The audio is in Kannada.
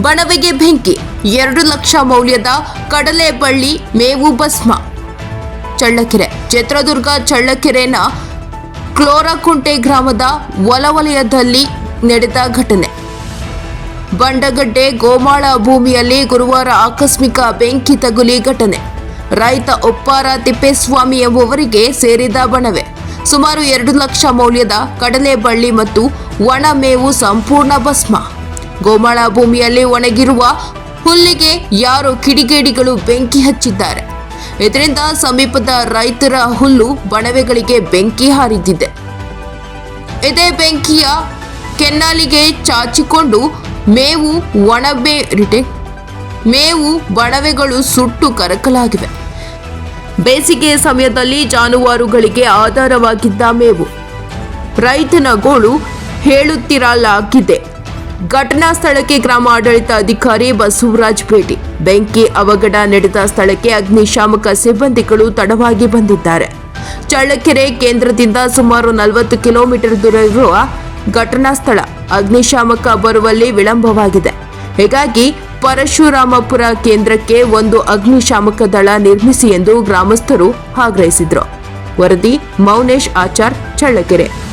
ಬಣವೆಗೆ ಬೆಂಕಿ, ಎರಡು ಲಕ್ಷ ಮೌಲ್ಯದ ಕಡಲೆ ಬಳ್ಳಿ, ಮೇವು ಭಸ್ಮ. ಚಳ್ಳಕೆರೆ, ಚಿತ್ರದುರ್ಗ ಚಳ್ಳಕೆರೆನ ಕ್ಲೋರಕುಂಟೆ ಗ್ರಾಮದ ಒಲವಲಯದಲ್ಲಿ ನಡೆದ ಘಟನೆ. ಬಂಡಗಡ್ಡೆ ಗೋಮಾಳ ಭೂಮಿಯಲ್ಲಿ ಗುರುವಾರ ಆಕಸ್ಮಿಕ ಬೆಂಕಿ ತಗುಲಿ ಘಟನೆ. ರೈತ ಒಪ್ಪಾರ ತಿಪ್ಪೇಸ್ವಾಮಿ ಎಂಬುವರಿಗೆ ಸೇರಿದ ಬಣವೆ. ಸುಮಾರು ಎರಡು ಲಕ್ಷ ಮೌಲ್ಯದ ಕಡಲೆ ಬಳ್ಳಿ ಮತ್ತು ಒಣ ಮೇವು ಸಂಪೂರ್ಣ ಭಸ್ಮ. ಗೋಮಾಳ ಭೂಮಿಯಲ್ಲಿ ಒಣಗಿರುವ ಹುಲ್ಲಿಗೆ ಯಾರೋ ಕಿಡಿಗೇಡಿಗಳು ಬೆಂಕಿ ಹಚ್ಚಿದ್ದಾರೆ. ಇದರಿಂದ ಸಮೀಪದ ರೈತರ ಹುಲ್ಲು ಬಣವೆಗಳಿಗೆ ಬೆಂಕಿ ಹಾರಿದ್ದಿದೆ ಇದೇ ಬೆಂಕಿಯ ಕೆನ್ನಾಲಿಗೆ ಚಾಚಿಕೊಂಡು ಮೇವು ಒಣಬೆ ರಿಟೆ- ಮೇವು ಬಣವೆಗಳು ಸುಟ್ಟು ಕರಕಲಾಗಿವೆ. ಬೇಸಿಗೆ ಸಮಯದಲ್ಲಿ ಜಾನುವಾರುಗಳಿಗೆ ಆಧಾರವಾಗಿದ್ದ ಮೇವು. ರೈತನ ಗೋಳು ಹೇಳುತ್ತಿರಲಾಗಿದೆ. ಘಟನಾ ಸ್ಥಳಕ್ಕೆ ಗ್ರಾಮ ಆಡಳಿತ ಅಧಿಕಾರಿ ಬಸವರಾಜ್ ಭೇಟಿ. ಬೆಂಕಿ ಅವಘಡ ನಡೆದ ಸ್ಥಳಕ್ಕೆ ಅಗ್ನಿಶಾಮಕ ಸಿಬ್ಬಂದಿಗಳು ತಡವಾಗಿ ಬಂದಿದ್ದಾರೆ. ಚಳ್ಳಕೆರೆ ಕೇಂದ್ರದಿಂದ ಸುಮಾರು ನಲವತ್ತು ಕಿಲೋಮೀಟರ್ ದೂರವಿರುವ ಘಟನಾ ಸ್ಥಳ ಅಗ್ನಿಶಾಮಕ ಬರುವಲ್ಲಿ ವಿಳಂಬವಾಗಿದೆ. ಹೀಗಾಗಿ ಪರಶುರಾಮಪುರ ಕೇಂದ್ರಕ್ಕೆ ಒಂದು ಅಗ್ನಿಶಾಮಕ ದಳ ನಿರ್ಮಿಸಿ ಎಂದು ಗ್ರಾಮಸ್ಥರು ಆಗ್ರಹಿಸಿದರು. ವರದಿ ಮೌನೇಶ್ ಆಚಾರ್, ಚಳ್ಳಕೆರೆ.